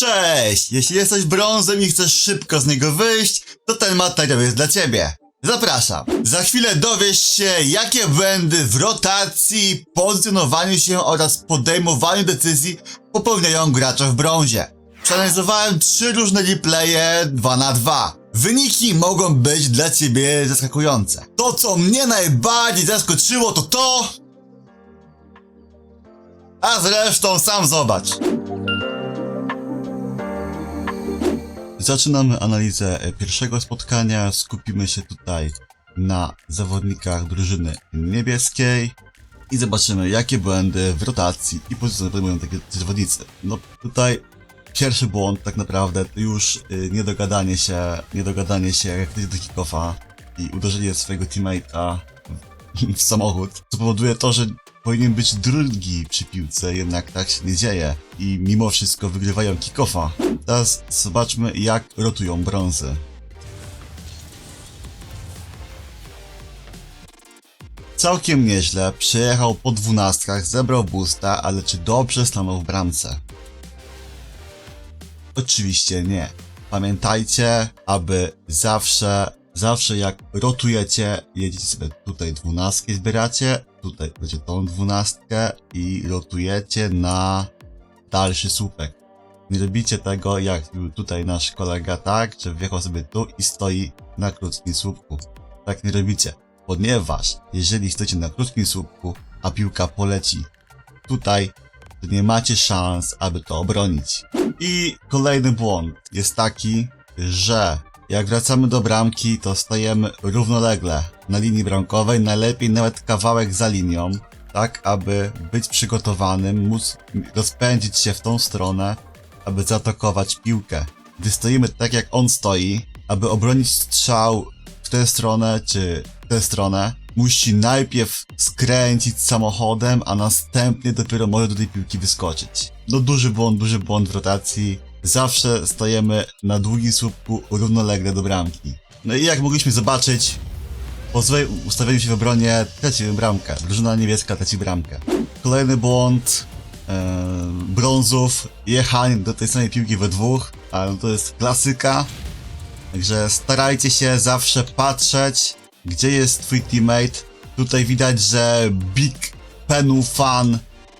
Cześć! Jeśli jesteś brązem i chcesz szybko z niego wyjść, to ten materiał jest dla ciebie. Zapraszam. Za chwilę dowiesz się, jakie błędy w rotacji, pozycjonowaniu się oraz podejmowaniu decyzji popełniają gracze w brązie. Przeanalizowałem trzy różne replaye 2 na 2 Wyniki mogą być dla ciebie zaskakujące. To, co mnie najbardziej zaskoczyło, to to... A zresztą sam zobacz. Zaczynamy analizę e, pierwszego spotkania. Skupimy się tutaj na zawodnikach drużyny niebieskiej i zobaczymy, jakie błędy w rotacji i pozycjonowaniu podejmują takie zawodnicy. No tutaj pierwszy błąd tak naprawdę to już y, niedogadanie się, niedogadanie się jak do kickofa i uderzenie swojego teammate'a w samochód, co powoduje to, że powinien być drugi przy piłce, jednak tak się nie dzieje i mimo wszystko wygrywają kickofa. Teraz zobaczmy jak rotują brązy. Całkiem nieźle, przejechał po dwunastkach, zebrał boosta, ale czy dobrze stanął w bramce? Oczywiście nie. Pamiętajcie, aby zawsze, zawsze jak rotujecie, jedziecie sobie tutaj dwunastkę zbieracie, tutaj będzie tą dwunastkę i rotujecie na dalszy słupek. Nie robicie tego jak tutaj nasz kolega tak, że wjechał sobie tu i stoi na krótkim słupku. Tak nie robicie, ponieważ jeżeli stoicie na krótkim słupku, a piłka poleci tutaj, to nie macie szans, aby to obronić. I kolejny błąd jest taki, że jak wracamy do bramki, to stajemy równolegle na linii bramkowej, najlepiej nawet kawałek za linią, tak aby być przygotowanym, móc rozpędzić się w tą stronę, aby zaatakować piłkę. Gdy stoimy tak jak on stoi, aby obronić strzał w tę stronę czy w tę stronę, musi najpierw skręcić samochodem, a następnie dopiero może do tej piłki wyskoczyć. No duży błąd, duży błąd w rotacji. Zawsze stajemy na długim słupku równolegle do bramki. No i jak mogliśmy zobaczyć, po złej ustawieniu się w obronie tracimy bramkę. Drużyna niebieska traci bramkę. Kolejny błąd e, brązów, jechanie do tej samej piłki we dwóch, ale to jest klasyka. Także starajcie się zawsze patrzeć, gdzie jest twój teammate. Tutaj widać, że Big Penu fan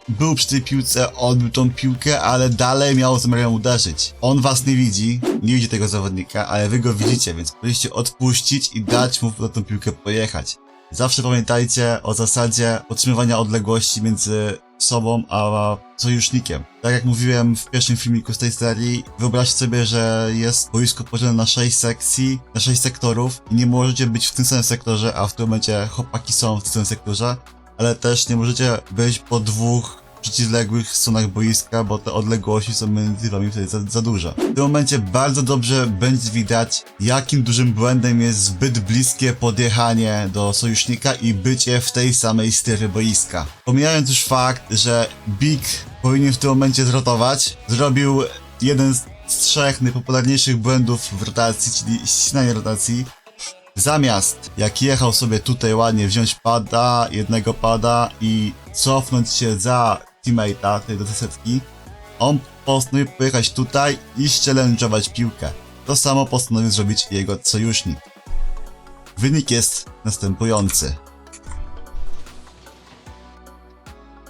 był przy tej piłce, odbił tą piłkę, ale dalej miał zamiar ją uderzyć. On was nie widzi, nie widzi tego zawodnika, ale wy go widzicie, więc powinniście odpuścić i dać mu na tą piłkę pojechać. Zawsze pamiętajcie o zasadzie utrzymywania odległości między sobą a sojusznikiem. Tak jak mówiłem w pierwszym filmiku z tej serii, wyobraźcie sobie, że jest boisko podzielone na 6 sekcji, na 6 sektorów i nie możecie być w tym samym sektorze, a w tym momencie chłopaki są w tym samym sektorze, ale też nie możecie być po dwóch przeciwległych stronach boiska, bo te odległości są między wami wtedy za, za duże. W tym momencie bardzo dobrze będzie widać, jakim dużym błędem jest zbyt bliskie podjechanie do sojusznika i bycie w tej samej strefie boiska. Pomijając już fakt, że Big powinien w tym momencie zrotować, zrobił jeden z trzech najpopularniejszych błędów w rotacji, czyli ścinanie rotacji, Zamiast jak jechał sobie tutaj ładnie wziąć pada, jednego pada i cofnąć się za teammate'a tej do setki, on postanowił pojechać tutaj i challenge'ować piłkę. To samo postanowił zrobić jego sojusznik. Wynik jest następujący.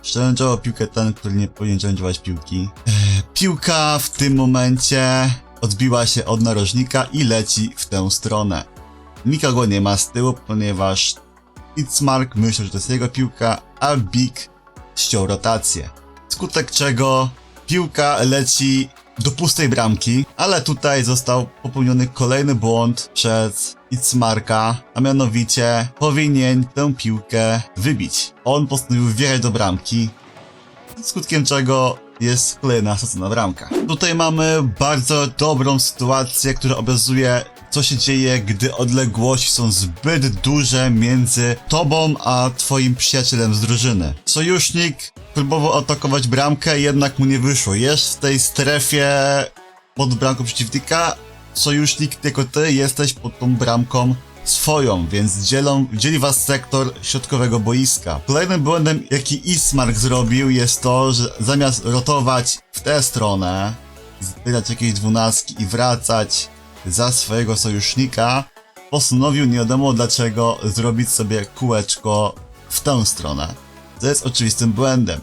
Challenge'ował piłkę ten, który nie powinien challenge'ować piłki. Eee, Piłka w tym momencie odbiła się od narożnika i leci w tę stronę. Nikogo nie ma z tyłu, ponieważ Itzmark myślał, że to jest jego piłka, a Big ściął rotację. Skutek czego piłka leci do pustej bramki, ale tutaj został popełniony kolejny błąd przez Itzmarka, a mianowicie powinien tę piłkę wybić. On postanowił wjechać do bramki, skutkiem czego jest kolejna stracona bramka. Tutaj mamy bardzo dobrą sytuację, która obrazuje co się dzieje, gdy odległości są zbyt duże między tobą a twoim przyjacielem z drużyny. Sojusznik próbował atakować bramkę, jednak mu nie wyszło. Jest w tej strefie pod bramką przeciwnika. Sojusznik, tylko ty jesteś pod tą bramką swoją, więc dzielą, dzieli was sektor środkowego boiska. Kolejnym błędem, jaki Ismark zrobił, jest to, że zamiast rotować w tę stronę, zbierać jakieś dwunastki i wracać za swojego sojusznika, postanowił nie wiadomo dlaczego zrobić sobie kółeczko w tę stronę. To jest oczywistym błędem.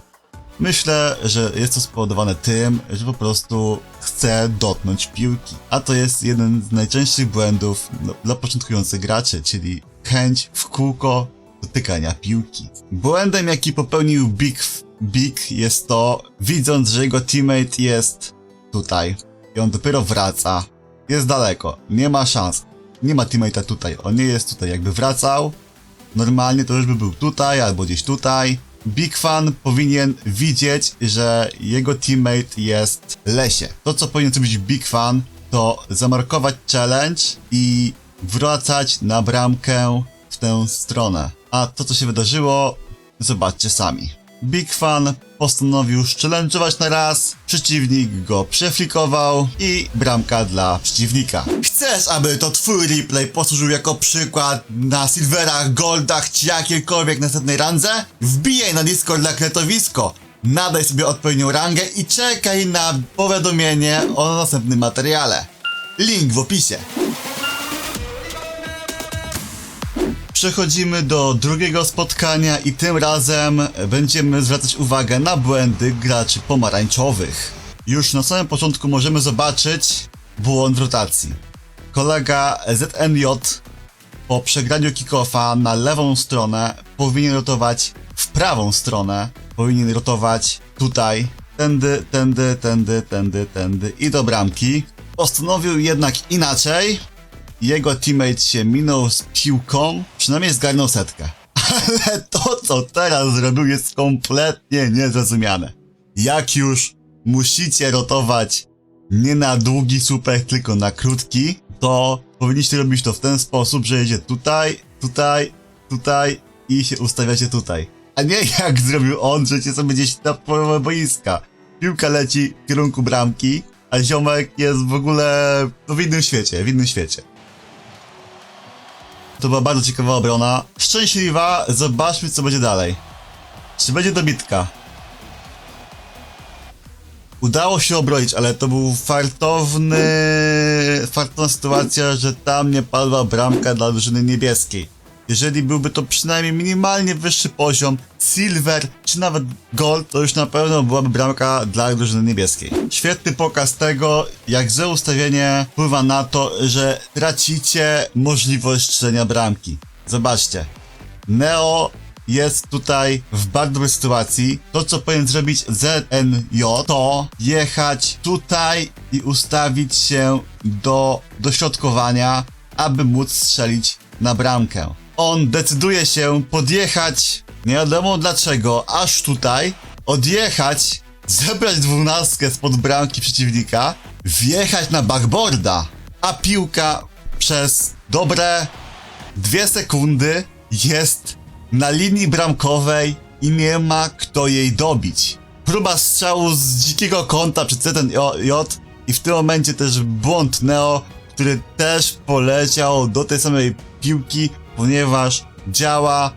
Myślę, że jest to spowodowane tym, że po prostu chce dotknąć piłki. A to jest jeden z najczęstszych błędów no, dla początkujących graczy, czyli chęć w kółko dotykania piłki. Błędem, jaki popełnił Big, Big jest to, widząc, że jego teammate jest tutaj i on dopiero wraca, jest daleko, nie ma szans, nie ma teammate'a tutaj, on nie jest tutaj, jakby wracał, normalnie to już by był tutaj albo gdzieś tutaj. Big Fan powinien widzieć, że jego teammate jest lesie. To, co powinien zrobić Big Fan, to zamarkować challenge i wracać na bramkę w tę stronę. A to, co się wydarzyło, zobaczcie sami. Big Fan postanowił challenge'ować na raz, przeciwnik go przeflikował i bramka dla przeciwnika. Chcesz, aby to twój replay posłużył jako przykład na silverach, goldach czy jakiejkolwiek następnej randze? Wbijaj na Discord dla kretowisko, nadaj sobie odpowiednią rangę i czekaj na powiadomienie o następnym materiale. Link w opisie. Przechodzimy do drugiego spotkania i tym razem będziemy zwracać uwagę na błędy graczy pomarańczowych. Już na samym początku możemy zobaczyć błąd rotacji. Kolega ZNJ po przegraniu kickoffa na lewą stronę powinien rotować w prawą stronę. Powinien rotować tutaj, tędy, tędy, tędy, tędy, tędy i do bramki. Postanowił jednak inaczej. Jego teammate się minął z piłką, przynajmniej zgarnął setkę. Ale to, co teraz zrobił, jest kompletnie niezrozumiane. Jak już musicie rotować nie na długi słupek, tylko na krótki, to powinniście robić to w ten sposób, że jedzie tutaj, tutaj, tutaj i się ustawiacie tutaj. A nie jak zrobił on, że cię sobie gdzieś na połowę boiska. Piłka leci w kierunku bramki, a ziomek jest w ogóle no, w innym świecie, w innym świecie. To była bardzo ciekawa obrona. Szczęśliwa, zobaczmy co będzie dalej. Czy będzie dobitka? Udało się obronić, ale to był fartowny... fartowna sytuacja, że tam nie padła bramka dla drużyny niebieskiej. Jeżeli byłby to przynajmniej minimalnie wyższy poziom, silver czy nawet gold, to już na pewno byłaby bramka dla drużyny niebieskiej. Świetny pokaz tego, jak złe ustawienie wpływa na to, że tracicie możliwość strzelenia bramki. Zobaczcie. Neo jest tutaj w bardzo dobrej sytuacji. To, co powinien zrobić ZNJ, to jechać tutaj i ustawić się do dośrodkowania, aby móc strzelić na bramkę. On decyduje się podjechać, nie wiadomo dlaczego, aż tutaj, odjechać, zebrać dwunastkę spod bramki przeciwnika, wjechać na backboarda, a piłka przez dobre dwie sekundy jest na linii bramkowej i nie ma kto jej dobić. Próba strzału z dzikiego kąta przed ZNJ i w tym momencie też błąd Neo, który też poleciał do tej samej piłki, ponieważ działa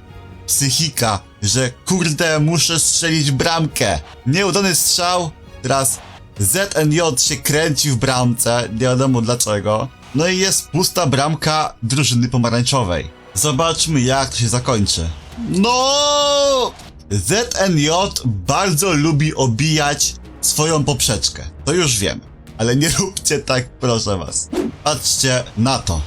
psychika, że kurde muszę strzelić bramkę. Nieudany strzał, teraz ZNJ się kręci w bramce, nie wiadomo dlaczego. No i jest pusta bramka drużyny pomarańczowej. Zobaczmy jak to się zakończy. No! ZNJ bardzo lubi obijać swoją poprzeczkę. To już wiem. Ale nie róbcie tak, proszę was. Patrzcie na to.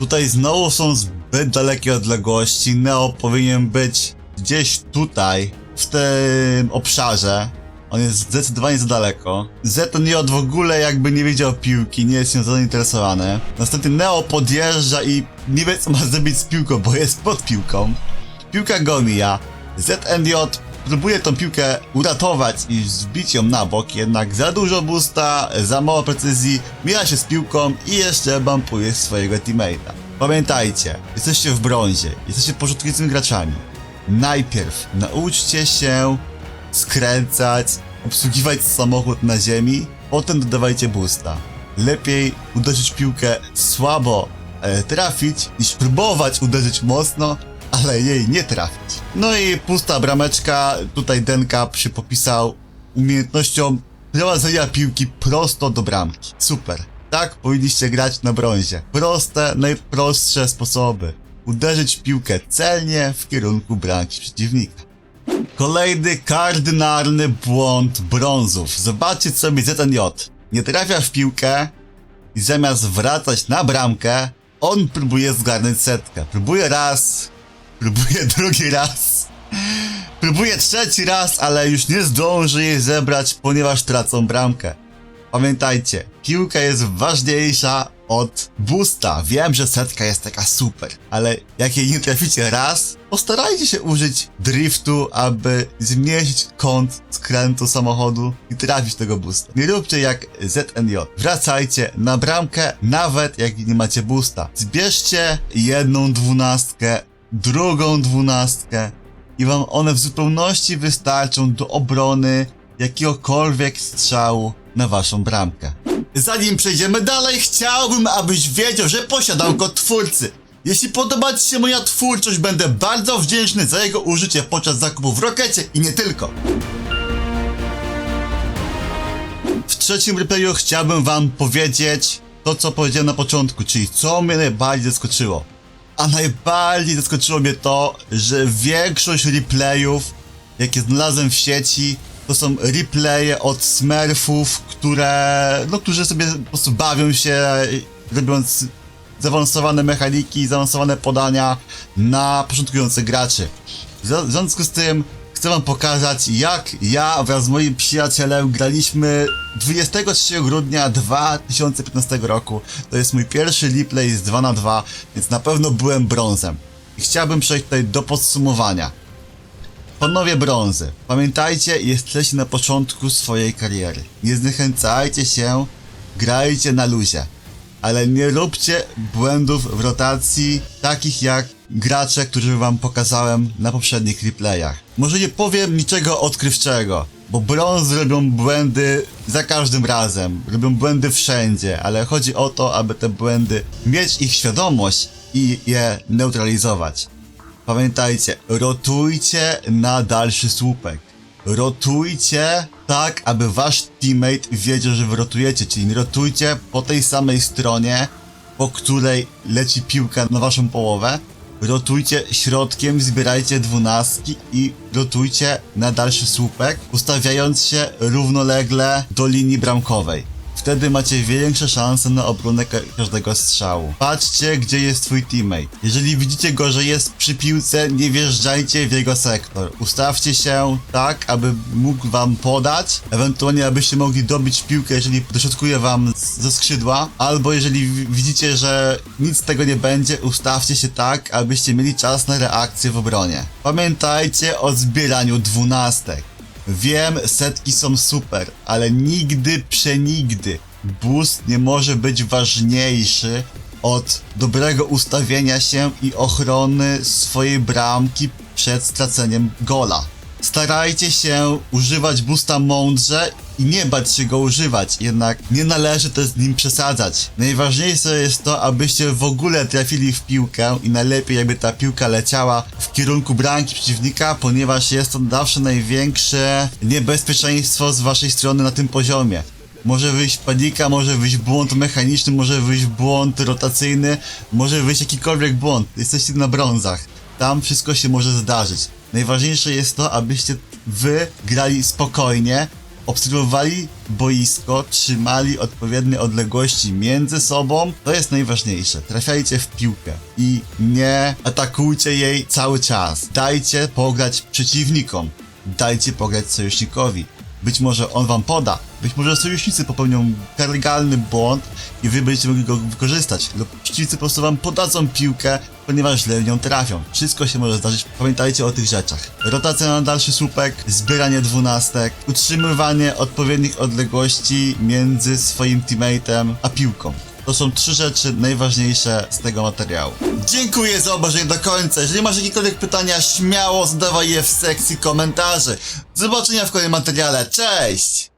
Tutaj znowu są zbyt dalekie odległości. Neo powinien być gdzieś tutaj, w tym obszarze. On jest zdecydowanie za daleko. ZNJ w ogóle jakby nie widział piłki, nie jest nią zainteresowany. Następnie Neo podjeżdża i nie wie co ma zrobić z piłką, bo jest pod piłką. Piłka go mija. ZNJ próbuje tą piłkę uratować i zbić ją na bok, jednak za dużo boosta, za mało precyzji, mija się z piłką i jeszcze bumpuje swojego teammate'a. Pamiętajcie, jesteście w brązie, jesteście początkującymi graczami. Najpierw nauczcie się skręcać, obsługiwać samochód na ziemi, potem dodawajcie boosta. Lepiej uderzyć piłkę słabo, ale trafić, niż próbować uderzyć mocno, ale jej nie trafić. No i pusta brameczka, tutaj Denkap się popisał umiejętnością prowadzenia piłki prosto do bramki. Super. Tak powinniście grać na brązie. Proste, najprostsze sposoby. Uderzyć piłkę celnie w kierunku bramki przeciwnika. Kolejny kardynalny błąd brązów. Zobaczcie co mi ZNJ. Nie trafia w piłkę i zamiast wracać na bramkę, on próbuje zgarnąć setkę. Próbuje raz, próbuje drugi raz, próbuje trzeci raz, ale już nie zdąży jej zebrać, ponieważ tracą bramkę. Pamiętajcie, piłka jest ważniejsza od boosta. Wiem, że setka jest taka super, ale jak jej nie traficie raz, postarajcie się użyć driftu, aby zmniejszyć kąt skrętu samochodu i trafić tego boosta. Nie róbcie jak ZNJ. Wracajcie na bramkę, nawet jak nie macie boosta. Zbierzcie jedną dwunastkę, drugą dwunastkę i wam one w zupełności wystarczą do obrony jakiegokolwiek strzału na waszą bramkę. Zanim przejdziemy dalej, chciałbym, abyś wiedział, że posiadam kod twórcy. Jeśli podoba Ci się moja twórczość, będę bardzo wdzięczny za jego użycie podczas zakupu w Rokecie i nie tylko. W trzecim replayu chciałbym Wam powiedzieć to, co powiedziałem na początku, czyli co mnie najbardziej zaskoczyło. A najbardziej zaskoczyło mnie to, że większość replayów, jakie znalazłem w sieci, to są replaye od smurfów, które, no, którzy sobie po prostu bawią się, robiąc zaawansowane mechaniki, zaawansowane podania na początkujących graczy. W związku z tym chcę wam pokazać, jak ja wraz z moim przyjacielem graliśmy 23 grudnia 2015 roku. To jest mój pierwszy replay z 2 na 2 więc na pewno byłem brązem. I chciałbym przejść tutaj do podsumowania. Panowie brązy, pamiętajcie, jesteście na początku swojej kariery. Nie zniechęcajcie się, grajcie na luzie. Ale nie róbcie błędów w rotacji, takich jak gracze, którzy wam pokazałem na poprzednich replayach. Może nie powiem niczego odkrywczego, bo brązy robią błędy za każdym razem, robią błędy wszędzie, ale chodzi o to, aby te błędy mieć ich świadomość i je neutralizować. Pamiętajcie, rotujcie na dalszy słupek. Rotujcie tak, aby wasz teammate wiedział, że wy rotujecie, czyli rotujcie po tej samej stronie, po której leci piłka na waszą połowę. Rotujcie środkiem, zbierajcie dwunastki i rotujcie na dalszy słupek, ustawiając się równolegle do linii bramkowej. Wtedy macie większe szanse na obronę ka- każdego strzału. Patrzcie, gdzie jest twój teammate. Jeżeli widzicie go, że jest przy piłce, nie wjeżdżajcie w jego sektor. Ustawcie się tak, aby mógł wam podać, ewentualnie abyście mogli dobić piłkę, jeżeli dośrodkuje wam ze skrzydła, albo jeżeli wi- widzicie, że nic z tego nie będzie, ustawcie się tak, abyście mieli czas na reakcję w obronie. Pamiętajcie o zbieraniu dwunastek. Wiem, setki są super, ale nigdy, przenigdy boost nie może być ważniejszy od dobrego ustawienia się i ochrony swojej bramki przed straceniem gola. Starajcie się używać boosta mądrze i nie bać się go używać, jednak nie należy też z nim przesadzać. Najważniejsze jest to, abyście w ogóle trafili w piłkę i najlepiej jakby ta piłka leciała w kierunku bramki przeciwnika, ponieważ jest to zawsze największe niebezpieczeństwo z waszej strony na tym poziomie. Może wyjść panika, może wyjść błąd mechaniczny, może wyjść błąd rotacyjny, może wyjść jakikolwiek błąd. Jesteście na brązach. Tam wszystko się może zdarzyć. Najważniejsze jest to, abyście wy grali spokojnie, obserwowali boisko, trzymali odpowiednie odległości między sobą. To jest najważniejsze. Trafiajcie w piłkę i nie atakujcie jej cały czas. Dajcie pograć przeciwnikom. Dajcie pograć sojusznikowi. Być może on wam poda, być może sojusznicy popełnią karygalny błąd i wy będziecie mogli go wykorzystać, lub przeciwnicy po prostu wam podadzą piłkę, ponieważ źle w nią trafią. Wszystko się może zdarzyć, pamiętajcie o tych rzeczach. Rotacja na dalszy słupek, zbieranie dwunastek, utrzymywanie odpowiednich odległości między swoim teammatem a piłką. To są trzy rzeczy najważniejsze z tego materiału. Dziękuję za obejrzenie do końca. Jeżeli masz jakiekolwiek pytania, śmiało zadawaj je w sekcji komentarzy. Do zobaczenia w kolejnym materiale. Cześć!